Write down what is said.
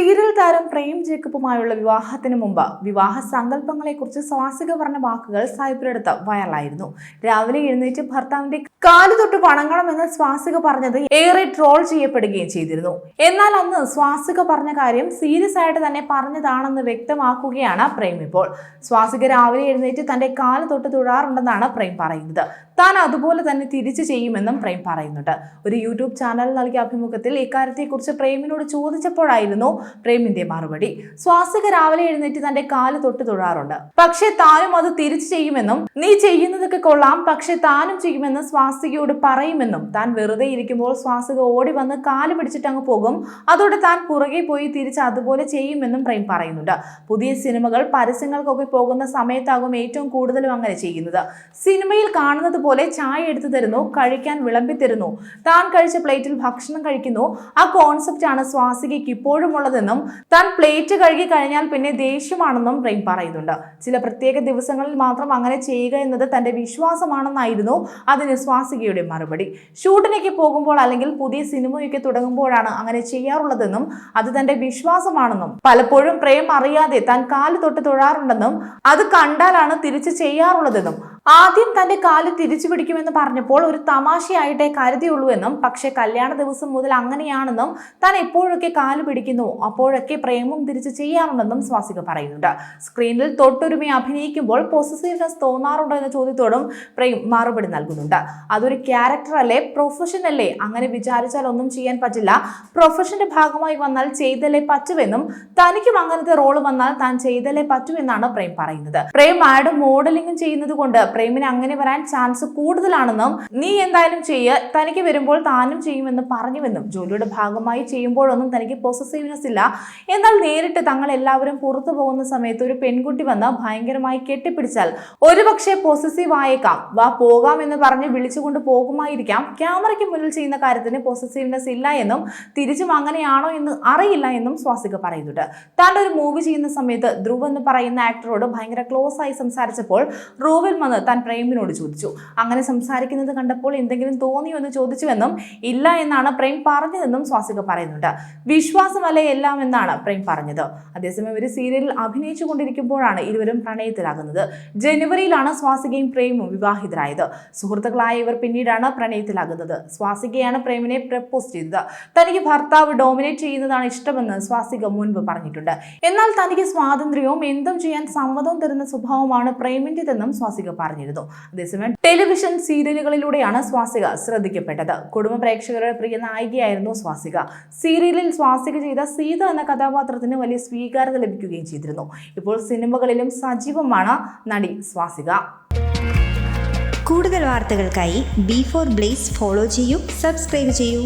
Serial താരം പ്രേം ജേക്കബുമായുള്ള വിവാഹത്തിന് മുമ്പ് വിവാഹ സങ്കല്പങ്ങളെക്കുറിച്ച് സ്വാസിക പറഞ്ഞ വാക്കുകൾ സൈബറെടുത്ത് വൈറലായിരുന്നു. രാവിലെ എഴുന്നേറ്റ് ഭർത്താവിന്റെ കാലു തൊട്ട് വണങ്ങണമെന്ന് സ്വാസിക പറഞ്ഞത് ഏറെ ട്രോൾ ചെയ്യപ്പെടുകയും ചെയ്തിരുന്നു. എന്നാൽ അന്ന് സ്വാസിക പറഞ്ഞ കാര്യം സീരിയസ് ആയിട്ട് തന്നെ പറഞ്ഞതാണെന്ന് വ്യക്തമാക്കുകയാണ് പ്രേം ഇപ്പോൾ. സ്വാസിക രാവിലെ എഴുന്നേറ്റ് തന്റെ കാൽ തൊട്ട് തൊഴാറുണ്ടെന്നാണ് പ്രേം പറയുന്നത്. താൻ അതുപോലെ തന്നെ തിരിച്ചു ചെയ്യുമെന്നും പ്രേം പറയുന്നുണ്ട്. ഒരു യൂട്യൂബ് ചാനൽ നൽകിയ അഭിമുഖത്തിൽ ഇക്കാര്യത്തെക്കുറിച്ച് പ്രേമിനോട് ചോദിച്ചപ്പോഴായിരുന്നു പ്രേമിന്റെ മറുപടി. സ്വാസിക രാവിലെ എഴുന്നേറ്റ് തന്റെ കാൽ തൊട്ട് തൊഴാറുണ്ട്. പക്ഷെ താനും അത് തിരിച്ചു ചെയ്യുമെന്നും നീ ചെയ്യുന്നതൊക്കെ കൊള്ളാം പക്ഷെ താനും ചെയ്യുമെന്ന് സ്വാസികയോട് പറയുമെന്നും. താൻ വെറുതെ ഇരിക്കുമ്പോൾ സ്വാസിക ഓടി വന്ന് കാൽ പിടിച്ചിട്ട് അങ്ങ് പോകും. അതോടെ താൻ പുറകെ പോയി തിരിച്ച് അതുപോലെ ചെയ്യുമെന്നും പ്രേം പറയുന്നുണ്ട്. പുതിയ സിനിമകൾ പരസ്യങ്ങൾക്കൊക്കെ പോകുന്ന സമയത്താകും ഏറ്റവും കൂടുതലും അങ്ങനെ ചെയ്യുന്നത്. സിനിമയിൽ കാണുന്നത് പോലെ ചായ എടുത്തു തരുന്നു കഴിക്കാൻ വിളമ്പി തരുന്നു. താൻ കഴിച്ച പ്ലേറ്റിൽ ഭക്ഷണം കഴിക്കുന്നു. ആ കോൺസെപ്റ്റ് ആണ് സ്വാസികയ്ക്ക് ഇപ്പോഴും ഉള്ളതെന്നും താൻ പ്ലേറ്റ് കഴുകി കഴിഞ്ഞാൽ പിന്നെ ദേഷ്യമാണെന്നും പ്രേം പറയുന്നുണ്ട്. ചില പ്രത്യേക ദിവസങ്ങളിൽ മാത്രം അങ്ങനെ ചെയ്യുക എന്നത് തന്റെ വിശ്വാസമാണെന്നായിരുന്നു അതിന് സ്വാസികയുടെ മറുപടി. ഷൂട്ടിനേക്ക് പോകുമ്പോൾ അല്ലെങ്കിൽ പുതിയ സിനിമയൊക്കെ തുടങ്ങുമ്പോഴാണ് അങ്ങനെ ചെയ്യാറുള്ളതെന്നും അത് തന്റെ വിശ്വാസമാണെന്നും പലപ്പോഴും പ്രേം അറിയാതെ താൻ കാൽ തൊട്ട് തൊഴാറുണ്ടെന്നും അത് കണ്ടാലാണ് തിരിച്ച് ചെയ്യാറുള്ളതെന്നും ആദ്യം തന്റെ കാൽ തിരിച്ചു പിടിക്കുമെന്ന് പറഞ്ഞപ്പോൾ ഒരു തമാശയായിട്ടേ കരുതിയുള്ളൂ എന്നും പക്ഷെ കല്യാണ ദിവസം മുതൽ അങ്ങനെയാണെന്നും താൻ എപ്പോഴൊക്കെ കാൽ പിടിക്കുന്നു അപ്പോഴൊക്കെ പ്രേമം തിരിച്ച് ചെയ്യാറുണ്ടെന്നും സ്വാസിക പറയുന്നുണ്ട്. സ്ക്രീനിൽ തൊട്ടൊരുമ അഭിനയിക്കുമ്പോൾ പോസിറ്റീവ്നെസ് തോന്നാറുണ്ടോ എന്ന ചോദ്യത്തോടും പ്രേം മറുപടി നൽകുന്നുണ്ട്. അതൊരു ക്യാരക്ടർ അല്ലേ? പ്രൊഫഷൻ അല്ലേ? അങ്ങനെ വിചാരിച്ചാൽ ഒന്നും ചെയ്യാൻ പറ്റില്ല. പ്രൊഫഷന്റെ ഭാഗമായി വന്നാൽ ചെയ്തല്ലേ പറ്റുമെന്നും തനിക്കും അങ്ങനത്തെ റോൾ വന്നാൽ താൻ ചെയ്തല്ലേ പറ്റുമെന്നാണ് പ്രേം പറയുന്നത്. പ്രേം ആഡ് മോഡലിംഗും ചെയ്യുന്നത് കൊണ്ട് പ്രേമിന് അങ്ങനെ വരാൻ ചാൻസ് കൂടുതലാണെന്നും നീ എന്തായാലും ചെയ്യ തനിക്ക് വരുമ്പോൾ താനും ചെയ്യുമെന്ന് പറഞ്ഞുവെന്നും. ജോലിയുടെ ഭാഗമായി ചെയ്യുമ്പോഴൊന്നും തനിക്ക് പൊസസീവ്നെസ് ഇല്ല. എന്നാൽ നേരിട്ട് തങ്ങൾ എല്ലാവരും പുറത്തു പോകുന്ന സമയത്ത് ഒരു പെൺകുട്ടി വന്ന് ഭയങ്കരമായി കെട്ടിപ്പിടിച്ചാൽ ഒരുപക്ഷെ പൊസസീവ് ആയേക്കാം. വാ പോകാം എന്ന് പറഞ്ഞ് വിളിച്ചുകൊണ്ട് പോകുമായിരിക്കാം. ക്യാമറയ്ക്ക് മുന്നിൽ ചെയ്യുന്ന കാര്യത്തിന് പൊസസീവ്നെസ് ഇല്ല എന്നും തിരിച്ചും അങ്ങനെയാണോ എന്ന് അറിയില്ല എന്നും സ്വാസിക പറയുന്നുണ്ട്. താൻ ഒരു മൂവി ചെയ്യുന്ന സമയത്ത് ധ്രുവ് എന്ന് പറയുന്ന ആക്ടറോട് ഭയങ്കര ക്ലോസ് ആയി സംസാരിച്ചപ്പോൾ റൂവിൽ വന്ന് താൻ പ്രേമിനോട് ചോദിച്ചു. അങ്ങനെ സംസാരിക്കുന്നത് കണ്ടപ്പോൾ എന്തെങ്കിലും തോന്നിയോ എന്ന് ചോദിച്ചുവെന്നും ഇല്ല എന്നാണ് പ്രേം പറഞ്ഞതെന്നും സ്വാസിക പറയുന്നുണ്ട്. വിശ്വാസമല്ലേ എല്ലാം എന്നാണ് പ്രേം പറഞ്ഞത്. അതേസമയം ഒരു സീരിയലിൽ അഭിനയിച്ചു കൊണ്ടിരിക്കുമ്പോഴാണ് ഇരുവരും പ്രണയത്തിലാകുന്നത്. ജനുവരിയിലാണ് സ്വാസികയും പ്രേമും വിവാഹിതരായത്. സുഹൃത്തുക്കളായ ഇവർ പിന്നീടാണ് പ്രണയത്തിലാകുന്നത്. സ്വാസികയാണ് പ്രേമിനെ പ്രപ്പോസ് ചെയ്തത്. തനിക്ക് ഭർത്താവ് ഡോമിനേറ്റ് ചെയ്യുന്നതാണ് ഇഷ്ടമെന്ന് സ്വാസിക മുൻപ് പറഞ്ഞിട്ടുണ്ട്. എന്നാൽ തനിക്ക് സ്വാതന്ത്ര്യവും എന്തും ചെയ്യാൻ സമ്മതവും തരുന്ന സ്വഭാവമാണ് പ്രേമിന്റെതെന്നും സ്വാസിക പറഞ്ഞിരുന്നു. അതേസമയം ടെലിവിഷൻ സീരിയലുകളിലൂടെയാണ് സ്വാസിക ശ്രദ്ധിക്കപ്പെട്ടത്. കുടുംബ പ്രേക്ഷകരുടെ പ്രിയ നായികയായിരുന്നു സ്വാസിക. സീരിയലിൽ സ്വാസിക ചെയ്ത സീത എന്ന കഥാപാത്രത്തിന് വലിയ സ്വീകാര്യത ലഭിക്കുകയും ചെയ്തിരുന്നു. ഇപ്പോൾ സിനിമകളിലും സജീവമാണ് നടി സ്വാസിക. കൂടുതൽ വാർത്തകൾക്കായി ബി ഫോർ ബ്ലേസ് ഫോളോ ചെയ്യൂ സബ്സ്ക്രൈബ് ചെയ്യൂ.